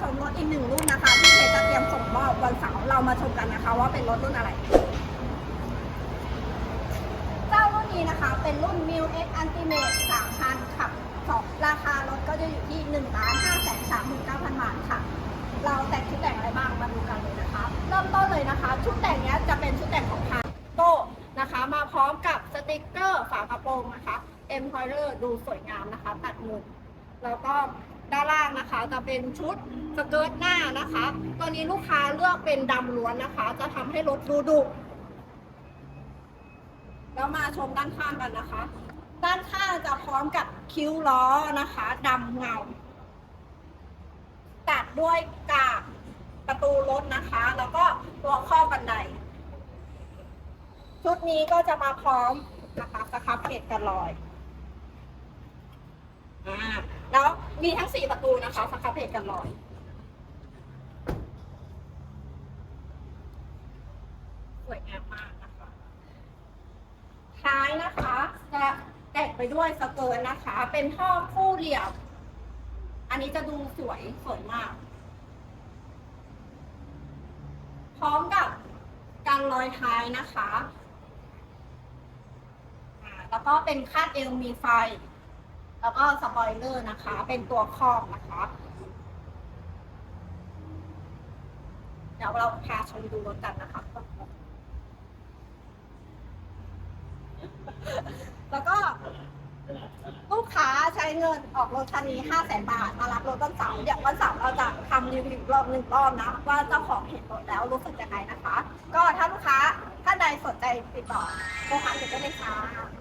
ชมรถอีกหนึ่งรุ่นนะคะ ที่เพจจะเตรียมส่งมอบวันเสาร์เรามาชมกันนะคะ ว่าเป็นรถรุ่นอะไร เจ้ารุ่นนี้นะคะ เป็นรุ่น m i l X Ultimate 3,000ขับสองราคารถก็จะอยู่ที่ 1 5 3 9 0 0 0 บาทค่ะ เราแต่งชุดแต่งอะไรบ้างมาดูกันเลยนะคะ เริ่มต้นเลยนะคะ ชุดแต่งนี้จะเป็นชุดแต่งของพาโตนะคะ มาพร้อมกับสติกเกอร์ฝากระโปรงนะคะ m p o i r e r ดูสวยงามนะคะ ตัดมุม แล้วก็ด้านล่างนะคะจะเป็นชุดสเกิร์ตหน้านะคะ ตัวนี้ลูกค้าเลือกเป็นดำล้วนนะคะ จะทำให้รถดูดุแล้วมาชมด้านข้างกันนะคะ ด้านข้างจะพร้อมกับคิ้วล้อนะคะดำเงา ตัดด้วยกากประตูรถนะคะ แล้วก็ตัวข้อบันไดชุดนี้ก็จะมาพร้อมนะคะสครับเพจกันลอยอ่าแล้ว มีทั้งสี่ประตูนะคะสครับเพจกันลอยสวยงามมากนะคะท้ายนะคะ จะแต่งไปด้วยสเกิร์ตนะคะ เป็นท่อคู่เหลี่ยมอันนี้จะดูสวยสวยมาก พร้อมกับการลอยท้ายนะคะ แล้วก็เป็นคาดเอวมีไฟ แล้วก็สปอยเลอร์นะคะ เป็นตัวครอบนะคะ เดี๋ยวเราพาชมดูรถกันนะคะ แล้วก็ลูกค้าใช้เงินออกรถคันนี้5 0 0 0 0 0บาท มารับรถวันเสาร์เดี๋ยววันเสาร์เราจะทำรีวิวรอบหนึ่งรอบนะ ว่าเจ้าของเห็นรถแล้วรู้สึกยังไงนะคะ ก็ถ้าลูกค้าท่านใดสนใจติดต่อโทรหาเด็กได้เลยค่ะ